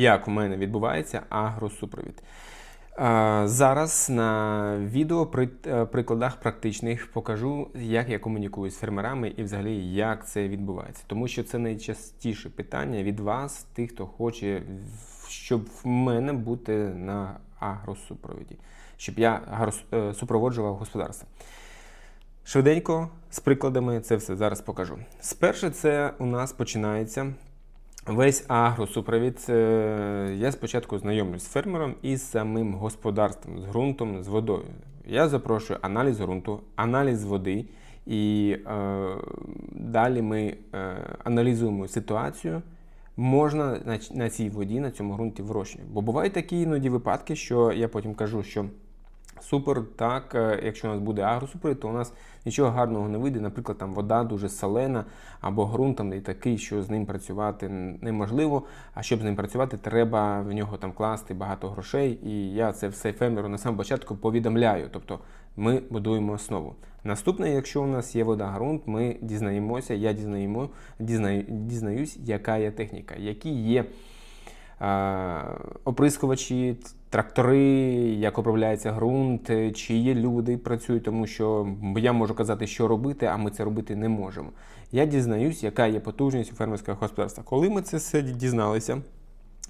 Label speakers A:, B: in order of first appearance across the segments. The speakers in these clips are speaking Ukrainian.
A: як у мене відбувається агросупровід. Зараз на відео при е, прикладах практичних покажу, як я комунікую з фермерами і взагалі як це відбувається. Тому що це найчастіше питання від вас, тих, хто хоче, щоб в мене бути на агросупровіді, щоб я е, супроводжував господарство. Швиденько з прикладами це все зараз покажу. Спершу це у нас починається весь агросупровід. Е, Я спочатку знайомлюсь з фермером і з самим господарством, з ґрунтом, з водою. Я запрошую аналіз ґрунту, аналіз води, і е, далі ми е, аналізуємо ситуацію. Можна на, на цій воді, на цьому ґрунті вирощувати. Бо бувають такі іноді випадки, що я потім кажу, що супер, так, е, якщо у нас буде агросупер, то у нас нічого гарного не вийде. Наприклад, там вода дуже солена, або ґрунт там і такий, що з ним працювати неможливо. А щоб з ним працювати, треба в нього там класти багато грошей. І я це все фермеру на самому початку повідомляю. Тобто ми будуємо основу. Наступне, якщо у нас є вода, ґрунт, ми дізнаємося, я дізнаємо, дізнаю, дізнаюсь, яка є техніка, які є е, оприскувачі, трактори, як управляється ґрунт, чиї люди працюють, тому що я можу казати, що робити, а ми це робити не можемо. Я дізнаюсь, яка є потужність у фермерського господарства. Коли ми це все дізналися,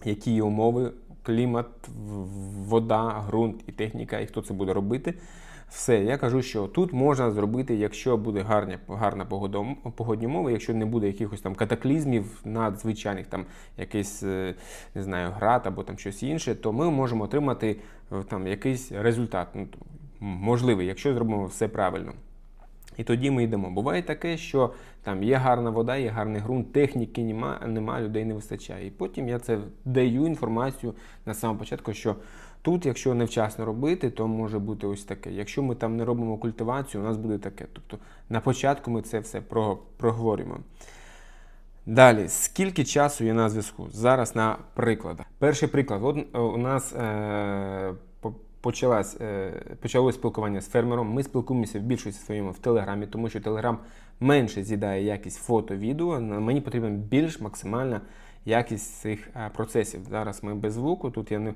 A: які є умови, клімат, вода, ґрунт і техніка, і хто це буде робити. Все, я кажу, що тут можна зробити, якщо буде гарна, гарна погодні умови, якщо не буде якихось там катаклізмів надзвичайних, там якийсь е, не знаю, град або там щось інше, то ми можемо отримати е, там якийсь результат. Ну, можливий, якщо зробимо все правильно. І тоді ми йдемо. Буває таке, що там є гарна вода, є гарний ґрунт, техніки нема, нема, людей не вистачає. І потім я це даю інформацію на самому початку, що тут, якщо невчасно робити, то може бути ось таке. Якщо ми там не робимо культивацію, у нас буде таке. Тобто на початку ми це все про- проговорюємо. Далі, скільки часу є на зв'язку? Зараз на прикладах. Перший приклад. От е, у нас е, по- почалась, е, почалось спілкування з фермером. Ми спілкуємося в більшості своєму в Телеграмі, тому що Телеграм менше з'їдає якість фото, відео. Мені потрібна більш максимальна якість цих е, процесів. Зараз ми без звуку. Тут я не.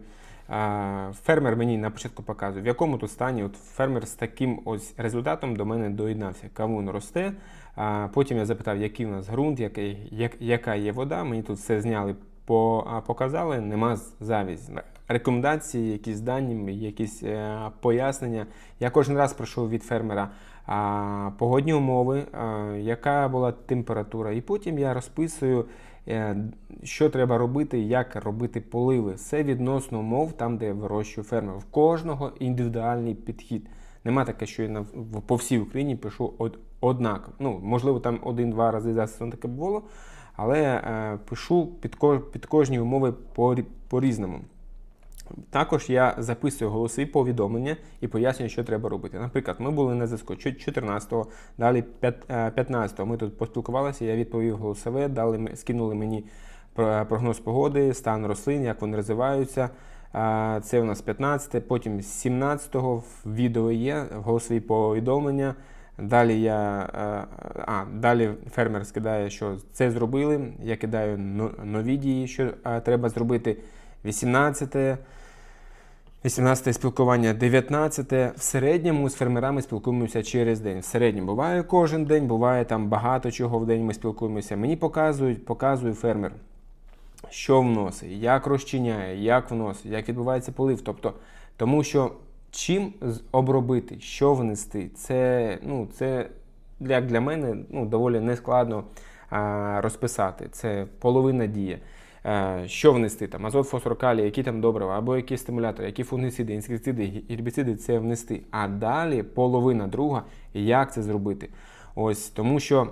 A: Фермер мені на початку показує, в якому тут стані. От фермер з таким ось результатом до мене доєднався. Кавун росте. Потім я запитав, який у нас ґрунт, який, як, яка є вода. Мені тут все зняли, по, показали, нема завізь. Рекомендації, якісь дані, якісь е, пояснення. Я кожен раз прошу від фермера погодні умови, яка була температура, і потім я розписую. Е, Що треба робити, як робити поливи. Все відносно умов там, де вирощує фермер. В кожного індивідуальний підхід. Нема таке, що я по всій Україні пишу од, однаково. Ну, можливо, там один-два рази за сезон таке було, але е, пишу під, під кожні умови по, по-різному. Також я записую голосові повідомлення і пояснюю, що треба робити. Наприклад, ми були на зв'язку 14-го, далі е, 15-го. Ми тут поспілкувалися, я відповів голосове, дали, скинули мені про- прогноз погоди, стан рослин, як вони розвиваються. Це у нас 15, потім 17-го в відео є голосові повідомлення. Далі я е, а, далі фермер скидає, що це зробили. Я кидаю нові дії, що е, треба зробити. 18 18 спілкування, 19 в середньому з фермерами спілкуємося через день. В середньому буває кожен день, буває там багато чого в день ми спілкуємося. Мені показують, показує фермер, що вносить, як розчиняє, як вносить, як відбувається полив. Тобто, тому що чим обробити, що внести, це, ну, це як для мене ну, доволі нескладно а, розписати. Це половина дія. Е, Що внести там, азот, фосфор, калій, які там добрива, або які стимулятори, які фунгіциди, інсектициди, гербіциди це внести. А далі половина друга, як це зробити. Ось тому що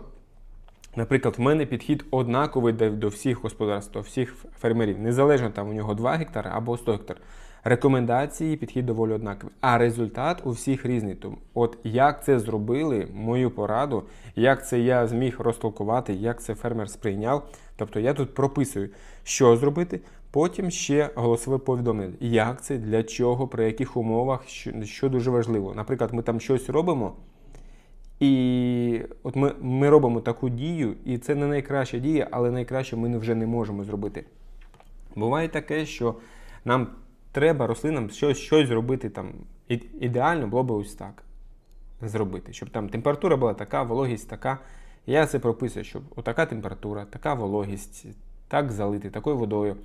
A: Наприклад, в мене підхід однаковий до, всіх господарств, до всіх фермерів. Незалежно там у нього 2 гектари або 100 гектар. Рекомендації, підхід доволі однаковий. А результат у всіх різний. Тому от як це зробили, мою пораду, як це я зміг розтолкувати, як це фермер сприйняв. Тобто я тут прописую, що зробити, потім ще голосове повідомлення. Як це, для чого, при яких умовах, що, дуже важливо. Наприклад, ми там щось робимо. І от ми, ми робимо таку дію, і це не найкраща дія, але найкраще ми вже не можемо зробити. Буває таке, що нам треба рослинам щось, щось зробити там. Ідеально було б ось так зробити, щоб там температура була така, вологість така. Я це прописую, щоб отака температура, така вологість, так залити, такою водою.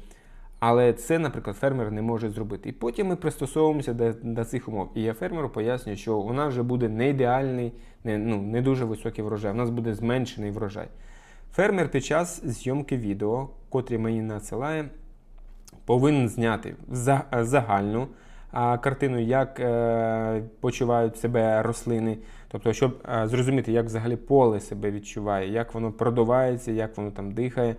A: Але це, наприклад, фермер не може зробити. І потім ми пристосовуємося до, до цих умов. І я фермеру пояснюю, що у нас вже буде не ідеальний, не, ну, не дуже високий врожай, у нас буде зменшений врожай. Фермер під час зйомки відео, котрі мені надсилає, повинен зняти за- загальну картину, як е, почувають себе рослини, тобто, щоб е, зрозуміти, як взагалі поле себе відчуває, як воно продувається, як воно там дихає.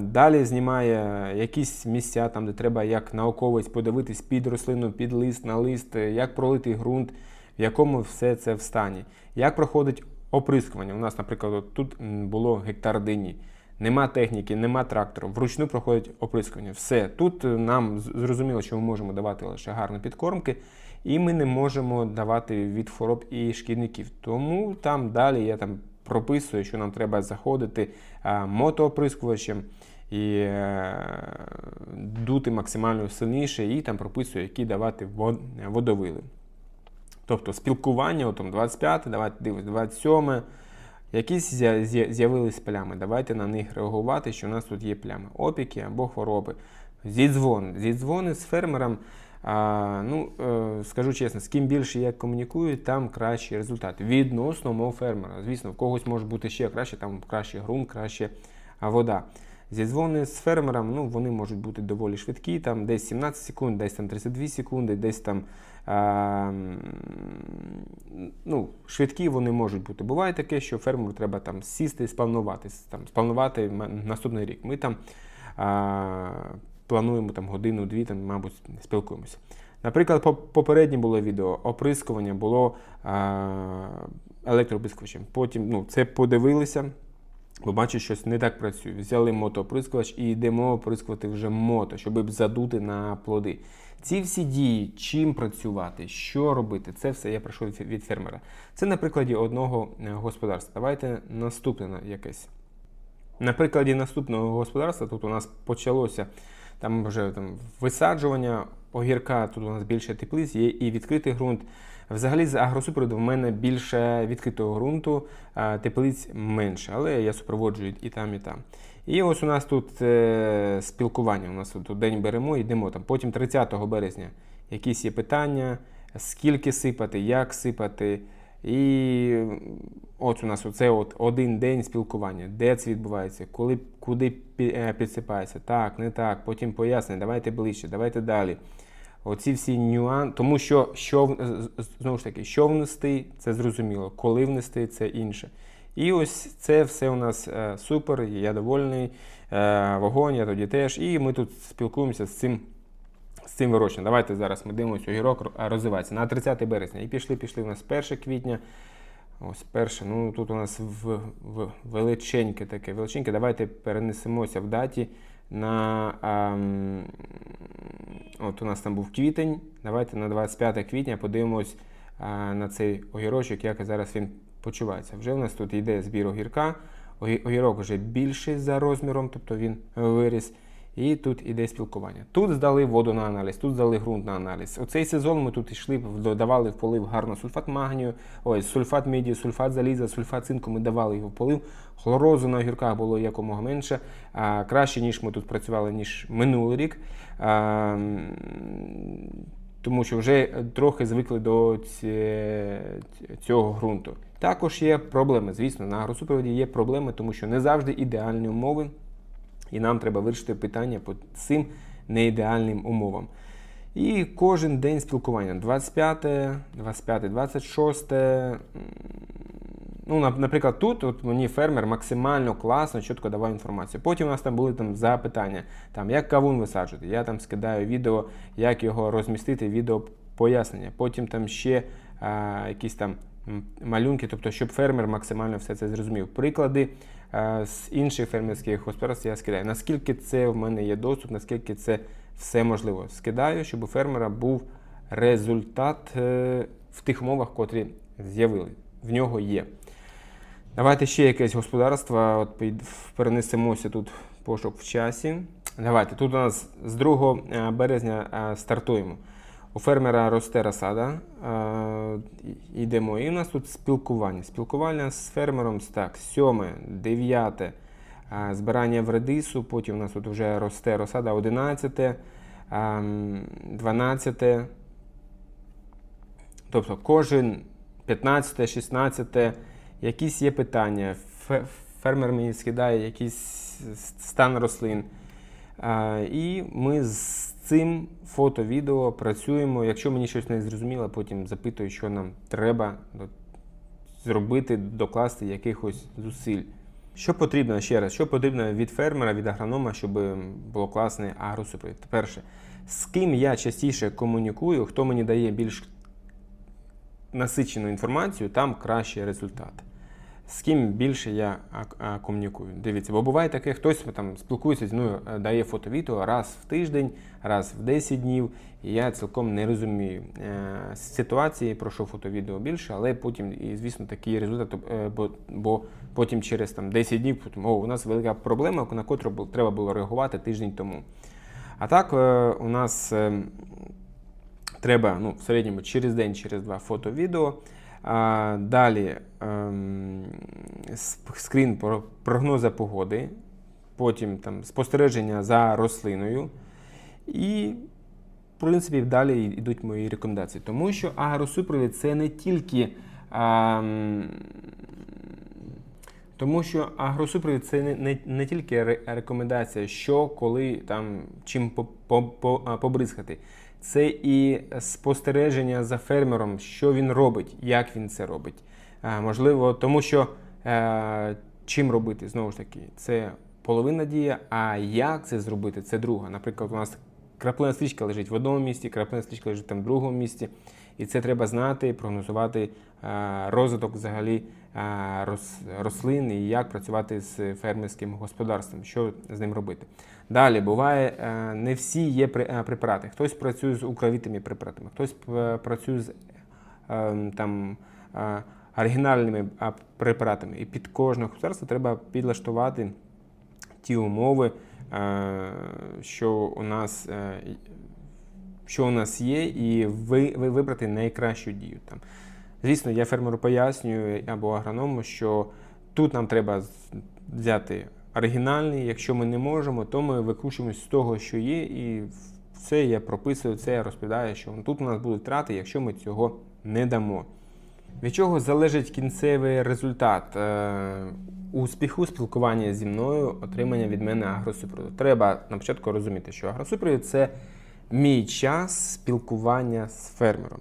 A: Далі знімає якісь місця, там, де треба як науковець подивитись під рослину, під лист, на лист, е, як пролитий ґрунт, в якому все це в стані. Як проходить оприскування? У нас, наприклад, тут було гектар дині. Нема техніки, нема трактору, вручну проходить оприскування. Все. Тут е, нам зрозуміло, що ми можемо давати лише гарні підкормки, і ми не можемо давати від хвороб і шкідників. Тому там далі я там прописую, що нам треба заходити а, мотооприскувачем і е, дути максимально сильніше, і там прописую, які давати водовили. Тобто спілкування, от там 25, давайте дивимось, 27, якісь з'я- з'я- з'явились плями. Давайте на них реагувати, що у нас тут є плями. Опіки або хвороби. Зідзвони. Зідзвони з фермером. А, ну, е, скажу чесно, з ким більше я комунікую, там кращий результат. Відносно мого фермера. Звісно, в когось може бути ще краще, там краще грунт, краще а, вода. Зідзвони з фермером, ну, вони можуть бути доволі швидкі, там десь 17 секунд, десь там 32 секунди, десь там а, ну, швидкі вони можуть бути. Буває таке, що фермеру треба там сісти і спланувати, там, спланувати наступний рік. Ми там а, плануємо там годину-дві, там, мабуть, спілкуємося. Наприклад, попереднє було відео, оприскування було а, електрооприскувачем. Потім ну, це подивилися, бо бачу, щось не так працює. Взяли мотооприскувач і йдемо оприскувати вже мото, щоб задути на плоди. Ці всі дії, чим працювати, що робити, це все я прошу від від фермера. Це на прикладі одного е, господарства. Давайте наступне якесь. На прикладі наступного господарства тут у нас почалося там вже там, висаджування огірка, тут у нас більше теплиць, є і відкритий ґрунт. Взагалі з агросупроводу в мене більше відкритого ґрунту, теплиць менше, але я супроводжую і там, і там. І ось у нас тут е, спілкування. У нас тут день беремо йдемо там. Потім 30 березня якісь є питання, скільки сипати, як сипати. І от у нас оце от один день спілкування, де це відбувається, коли, куди е, підсипається, так, не так, потім пояснення, давайте ближче, давайте далі. Оці всі нюанси, тому що, що знову ж таки, що внести, це зрозуміло, коли внести, це інше. І ось це все у нас е, супер, я довольний, е, вогонь, я тоді теж. І ми тут спілкуємося з цим з цим вирощенням. Давайте зараз ми дивимося, огірок ро- розвивається на 30 березня. І пішли, пішли у нас 1 квітня. Ось перше, ну тут у нас в, в величеньке таке, величеньке. Давайте перенесемося в даті на. ам, от у нас там був квітень. Давайте на 25 квітня подивимось а, на цей огірочок, як зараз він почувається. Вже у нас тут йде збір огірка. Огірок вже більший за розміром, тобто він виріс. І тут іде спілкування. Тут здали воду на аналіз, тут здали ґрунт на аналіз. Оцей сезон ми тут йшли, додавали в полив гарно сульфат магнію, ой, сульфат міді, сульфат заліза, сульфат цинку. Ми давали його в полив. Хлорозу на огірках було якомога менше. А, краще, ніж ми тут працювали, ніж минулий рік. А, тому що вже трохи звикли до цього ґрунту. Також є проблеми. Звісно, на агросупроводі є проблеми, тому що не завжди ідеальні умови. І нам треба вирішити питання по цим неідеальним умовам. І кожен день спілкування 25, 25, 26. Ну, наприклад, тут от мені фермер максимально класно, чітко давав інформацію. Потім у нас там були там запитання, там, як кавун висаджувати. Я там скидаю відео, як його розмістити, відео пояснення. Потім там ще а, якісь там малюнки, тобто, щоб фермер максимально все це зрозумів. Приклади з інших фермерських господарств я скидаю. Наскільки це в мене є доступ, наскільки це все можливо. Скидаю, щоб у фермера був результат е, в тих умовах, котрі з'явили. В нього є. Давайте ще якесь господарство. От перенесемося тут пошук в часі. Давайте. Тут у нас з 2 е, березня е, стартуємо. У фермера росте розсада. е, Йдемо. І у нас тут спілкування. Спілкування з фермером так, 7, 9, е, збирання редису, потім у нас тут вже росте розсада 11, ем, 12. Тобто кожен 15, 16, якісь є питання. Фермер мені скидає якийсь стан рослин. І ми з цим фото-відео працюємо. Якщо мені щось не зрозуміло, потім запитую, що нам треба зробити, докласти якихось зусиль. Що потрібно ще раз? Що потрібно від фермера, від агронома, щоб було класний агросупровід? Перше, з ким я частіше комунікую, хто мені дає більш насичену інформацію, там кращий результат. З ким більше я комунікую. Дивіться, бо буває таке, хтось там спілкується зі мною, е, дає фото-відео раз в тиждень, раз в 10 днів. І я цілком не розумію е, ситуації, про що фото-відео більше, але потім, і, звісно, такий результат, е, бо, бо потім через там, 10 днів потім, о, у нас велика проблема, на котру треба було реагувати тиждень тому. А так, е, у нас. е, Треба ну, в середньому через день, через два фото-відео. Далі ем, скрін про прогноза погоди, потім там, спостереження за рослиною. І, в принципі, далі йдуть мої рекомендації. Тому що агросупровід це не тільки. ем, тому що агросупровід це не, не, не тільки рекомендація, що, коли, там, чим по, по, по, побризкати. Це і спостереження за фермером, що він робить, як він це робить. А, можливо, тому що е, чим робити, знову ж таки, це половина дія, а як це зробити, це друга. Наприклад, у нас краплина стрічка лежить в одному місці, краплина стрічка лежить там в другому місці. І це треба знати, прогнозувати е, розвиток взагалі е, рос- рослин і як працювати з фермерським господарством, що з ним робити. Далі буває, е, не всі є е, препарати. Хтось працює з укровітими препаратами, хтось е, працює з е, там, оригінальними препаратами. І під кожне господарство треба підлаштувати ті умови, що у нас. що у нас є, і ви вибрати найкращу дію. Там. Звісно, я фермеру пояснюю або агроному, що тут нам треба взяти оригінальний. Якщо ми не можемо, то ми викручуємось з того, що є, і все я прописую, це я розповідаю, що тут у нас будуть втрати, якщо ми цього не дамо. Від чого залежить кінцевий результат е, успіху спілкування зі мною, отримання від мене агросупроводу? Треба на початку розуміти, що агросупровід це мій час спілкування з фермером.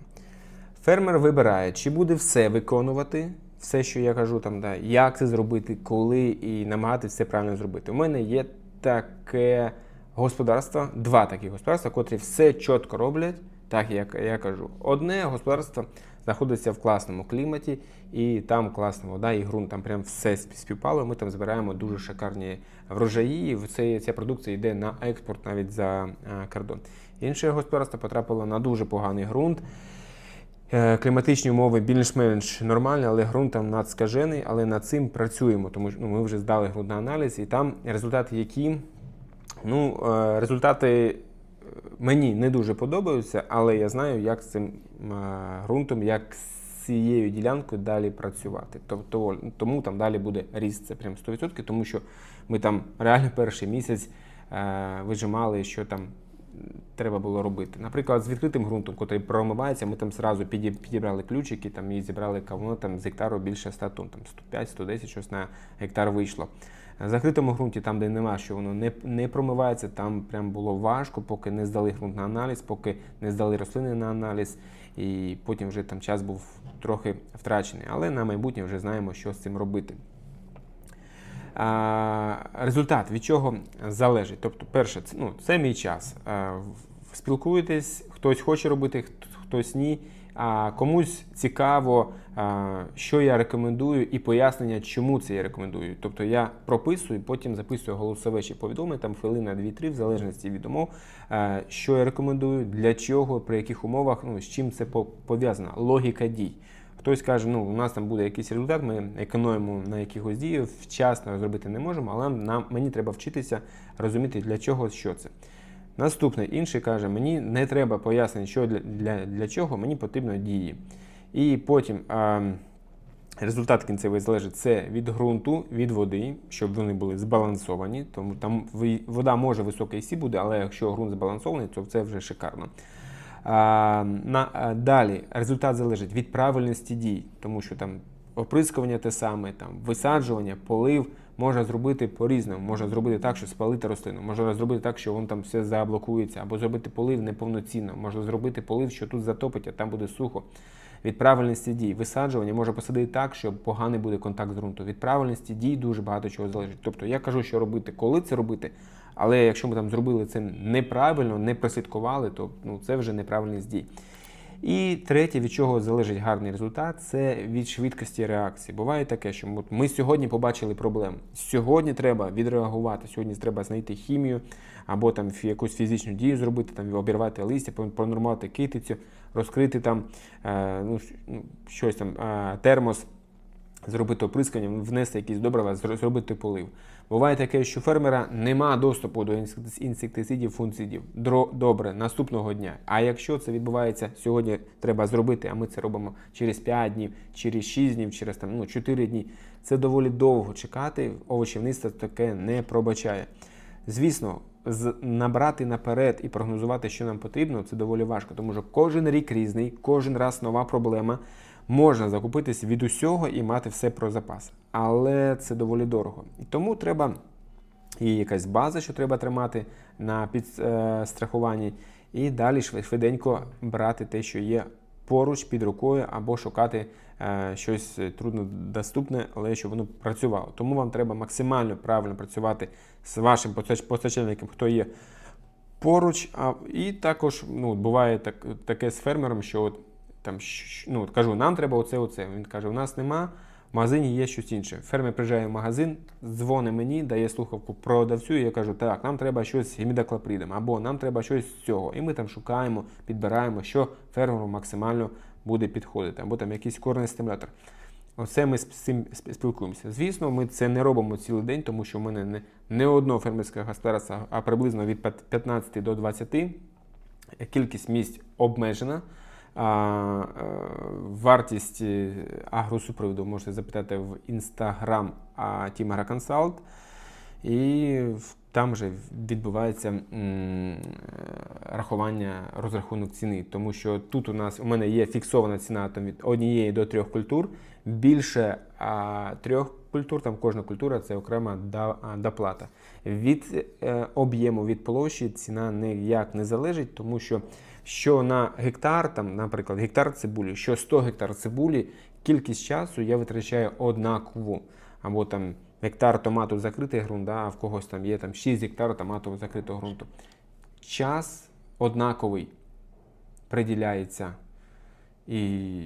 A: Фермер вибирає, чи буде все виконувати, все, що я кажу, там, да, як це зробити, коли і намагатися все правильно зробити. У мене є таке господарство, два такі господарства, котрі все чітко роблять, так як я кажу. Одне господарство знаходиться в класному кліматі, і там класна вода, і ґрунт, там прям все спів- співпало. Ми там збираємо дуже шикарні врожаї, і це, ця продукція йде на експорт навіть за е, кордон. Інше господарство потрапило на дуже поганий ґрунт. Е, Кліматичні умови більш-менш нормальні, але ґрунт там надскажений, але над цим працюємо, тому що ну, ми вже здали ґрунт на аналіз, і там результати, які ну, е, результати е, мені не дуже подобаються, але я знаю, як з цим ґрунтом, як з цією ділянкою далі працювати. Тобто, тому там далі буде ріст, це прям 100%, тому що ми там реально перший місяць вижимали, що там треба було робити. Наприклад, з відкритим ґрунтом, який промивається, ми там зразу підібрали ключики там, і зібрали кавуно там, з гектару більше 100 тонн, там 105-110 щось на гектар вийшло. В закритому ґрунті, там, де нема, що воно не, не промивається, там прям було важко, поки не здали ґрунт на аналіз, поки не здали рослини на аналіз, і потім вже там час був трохи втрачений. Але на майбутнє вже знаємо, що з цим робити. Результат від чого залежить? Тобто, перше, це, ну, це мій час. Спілкуєтесь, хтось хоче робити, хтось ні. А комусь цікаво, що я рекомендую, і пояснення, чому це я рекомендую. Тобто я прописую, потім записую голосове чи повідомлення, там хвилина 2-3, в залежності від умов, що я рекомендую, для чого, при яких умовах, ну, з чим це пов'язано, логіка дій. Хтось каже, ну у нас там буде якийсь результат, ми економимо на якихось діях, вчасно зробити не можемо, але нам мені треба вчитися розуміти, для чого що це. Наступний інший каже, мені не треба пояснення, що для, для, для чого, мені потрібно дії. І потім а, результат кінцевий залежить це від ґрунту, від води, щоб вони були збалансовані. Тому там вода може високий сі буде, але якщо ґрунт збалансований, то це вже шикарно. На, далі результат залежить від правильності дій, тому що там оприскування те саме, там висаджування, полив можна зробити по-різному. Можна зробити так, що спалити рослину, можна зробити так, що воно там все заблокується, або зробити полив неповноцінно, можна зробити полив, що тут затопить, а там буде сухо. Від правильності дій висаджування може посадити так, що поганий буде контакт з ґрунту. Від правильності дій дуже багато чого залежить. Тобто я кажу, що робити, коли це робити. Але якщо ми там зробили це неправильно, не прослідкували, то ну, це вже неправильність дій. І третє, від чого залежить гарний результат, це від швидкості реакції. Буває таке, що ми сьогодні побачили проблему. Сьогодні треба відреагувати, сьогодні треба знайти хімію або там якусь фізичну дію зробити, там обірвати листя, пронормувати китицю, розкрити там е, ну, ну, щось там, е, термос, зробити оприскання, внести якісь добрива, зробити полив. Буває таке, що фермера нема доступу до інсектицидів, функцидів. Дро- Добре, наступного дня. А якщо це відбувається сьогодні, треба зробити, а ми це робимо через 5 днів, через 6 днів, через там, ну, 4 дні. Це доволі довго чекати. Овочівництво таке не пробачає. Звісно, набрати наперед і прогнозувати, що нам потрібно, це доволі важко, тому що кожен рік різний, кожен раз нова проблема. Можна закупитись від усього і мати все про запас, але це доволі дорого. Тому треба і якась база, що треба тримати на підстрахуванні, і далі швиденько брати те, що є поруч під рукою, або шукати е, щось труднодоступне, але щоб воно працювало. Тому вам треба максимально правильно працювати з вашим постачальником, хто є поруч. І також ну, буває так, таке з фермером, що от, там, ну, кажу, нам треба оце, оце. Він каже, у нас нема, в магазині є щось інше. Фермер приїжджає в магазин, дзвонить мені, дає слухавку продавцю, і я кажу, так, нам треба щось з гімідоклопридом, або нам треба щось з цього. І ми там шукаємо, підбираємо, що фермеру максимально буде підходити, або там якийсь корний стимулятор. Оце ми з цим спілкуємося. Звісно, ми це не робимо цілий день, тому що в мене не, не одно фермерське господарство, а приблизно від 15 до 20. Кількість місць обмежена. Е, вартість агросупроводу можете запитати в інстаграм Team AgroConsult. І там вже відбувається рахування розрахунок ціни, тому що тут у нас у мене є фіксована ціна там від однієї до трьох культур. Більше а, трьох культур, там кожна культура це окрема доплата. Від е, об'єму від площі ціна ніяк не залежить, тому що що на гектар, там, наприклад, гектар цибулі, що 100 гектар цибулі, кількість часу я витрачаю однакову. Або там гектар томату закритий ґрунт, а в когось там є там 6 гектар томату закритого ґрунту. Час однаковий приділяється. І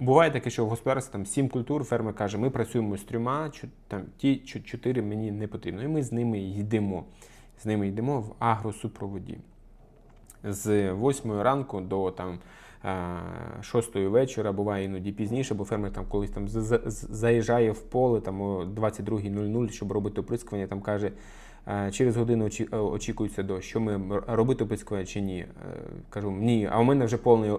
A: буває таке, що в господарстві там 7 культур, фермер каже, ми працюємо з трьома, там, ті 4 мені не потрібно. І ми з ними йдемо. З ними йдемо в агросупроводі. З 8 ранку до там, 6 вечора, буває іноді пізніше, бо фермер там колись там заїжджає в поле там, о 22.00, щоб робити оприскування, там каже, е, через годину е, очікується дощ, що ми робити оприскування чи ні. Е, Кажу, ні, а у мене вже повний,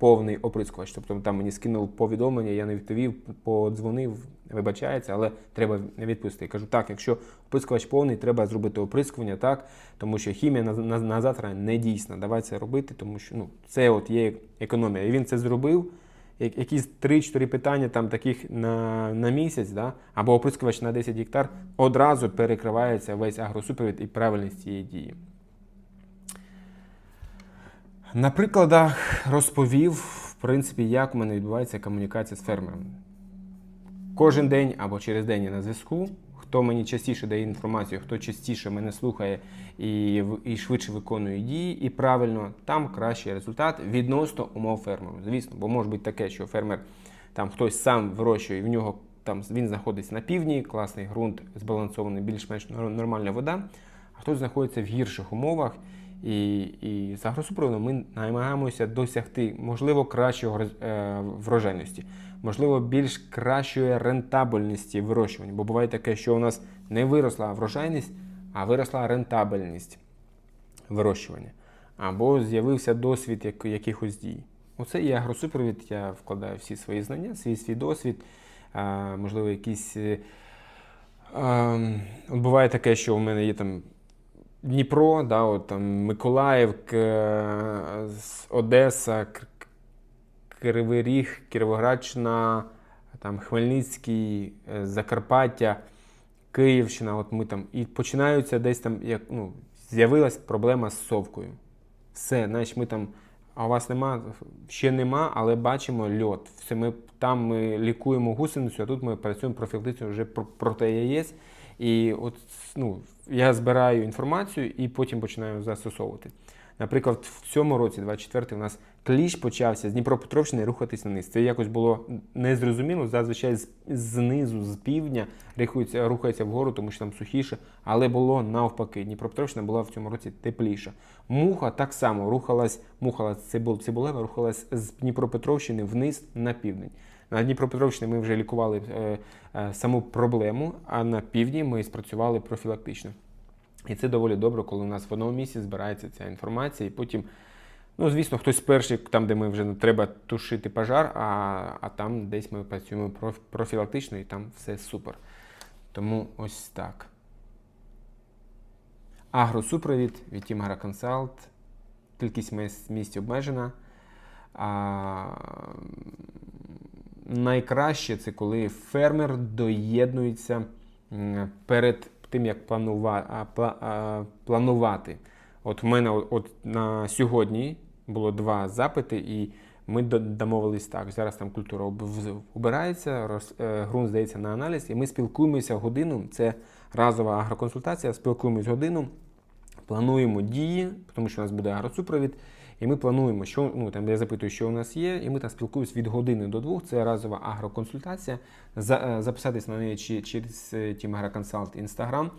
A: повний оприскувач. Тобто там мені скинув повідомлення, я не відповів, подзвонив, вибачається, але треба відпустити. Кажу, так, якщо оприскувач повний, треба зробити оприскування, так, тому що хімія на, на, на завтра не дійсна. Давай це робити, тому що ну, це от є економія. І він це зробив. Якісь 3-4 питання там таких на, на місяць, да? або оприскувач на 10 гектар, одразу перекривається весь агросупровід і правильність цієї дії. На прикладах розповів, в принципі, як у мене відбувається комунікація з фермером. Кожен день або через день я на зв'язку. Хто мені частіше дає інформацію, хто частіше мене слухає і, і швидше виконує дії, і правильно, там кращий результат відносно умов фермеру. Звісно, бо може бути таке, що фермер там хтось сам вирощує, і в нього там він знаходиться на півдні, класний ґрунт, збалансований, більш-менш нормальна вода, а хтось знаходиться в гірших умовах, І, і з агросупроводом ми намагаємося досягти, можливо, кращого е, врожайності, можливо, більш кращої рентабельності вирощування. Бо буває таке, що у нас не виросла врожайність, а виросла рентабельність вирощування. Або з'явився досвід як, якихось дій. Оце і агросупровід. Я вкладаю всі свої знання, свій свій досвід, можливо, якісь. е, Ем, От буває таке, що у мене є там Дніпро, да, от там Миколаїв, Одеса, Кривий Ріг, Кіровоградщина, там Хмельницький, е, Закарпаття, Київщина. От ми там і починаються десь там, як ну, з'явилась проблема з совкою. Все, значить, ми там. А у вас нема, ще нема, але бачимо льот. Все, ми, там ми лікуємо гусеницю, а тут ми працюємо профілактично вже про- проти яєць. І от ну, я збираю інформацію і потім починаю застосовувати. Наприклад, в цьому році, 24 у нас кліщ почався з Дніпропетровщини рухатись на низ. Це якось було незрозуміло. Зазвичай знизу, з півдня рухається, рухається вгору, тому що там сухіше, але було навпаки. Дніпропетровщина була в цьому році тепліша. Муха так само рухалась, муха цибул, цибулева рухалась з Дніпропетровщини вниз на південь. На Дніпропетровщині ми вже лікували е, е, саму проблему, а на півдні ми спрацювали профілактично. І це доволі добре, коли у нас в одному місці збирається ця інформація, і потім, ну, звісно, хтось перший, там, де ми вже треба тушити пожар, а, а там десь ми працюємо проф- профілактично і там все супер. Тому ось так. Агросупровід від Agro Consult. Кількість місць обмежена. А, найкраще це коли фермер доєднується перед тим, як планувати. От в мене от, на сьогодні було два запити, і ми до- домовились так. Зараз там культура об- в- роз, е, ґрунт здається на аналіз, і ми спілкуємося годину. Це разова агроконсультація. Спілкуємось годину, плануємо дії, тому що у нас буде агросупровід. І ми плануємо, що ну там я запитую, що у нас є, і ми там спілкуємося від години до двох. Це разова агроконсультація. За, е, записатись на неї через Team AgroConsult Instagram.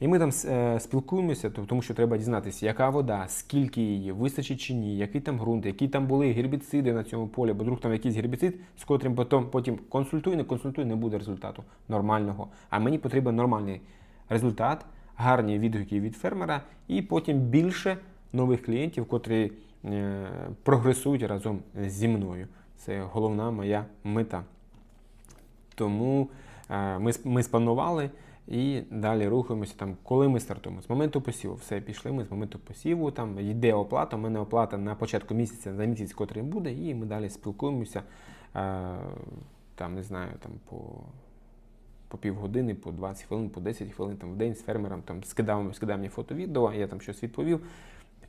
A: І ми там е, спілкуємося, тому що треба дізнатися, яка вода, скільки її, вистачить чи ні, який там ґрунт, які там були гербіциди на цьому полі, бо вдруг там якийсь гербіцид, з котрим потім, потім консультуй, не консультуй, не буде результату нормального. А мені потрібен нормальний результат, гарні відгуки від фермера, і потім більше нових клієнтів, котрі прогресують разом зі мною. Це головна моя мета. Тому е, ми, ми спланували і далі рухаємося там, коли ми стартуємо. З моменту посіву, все, пішли ми з моменту посіву, там йде оплата. У мене оплата на початку місяця за місяць, котрий буде, і ми далі спілкуємося. Е, там, не знаю, там по. По півгодини, по 20 хвилин, по 10 хвилин там, в день з фермером там, скидав, скидав мені фото відео, я там щось відповів.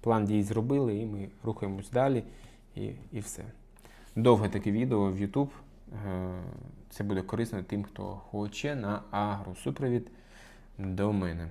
A: План дій зробили, і ми рухаємось далі, і, і все. Довге таке відео в YouTube. Е, Це буде корисно тим, хто хоче на агросупровід до мене.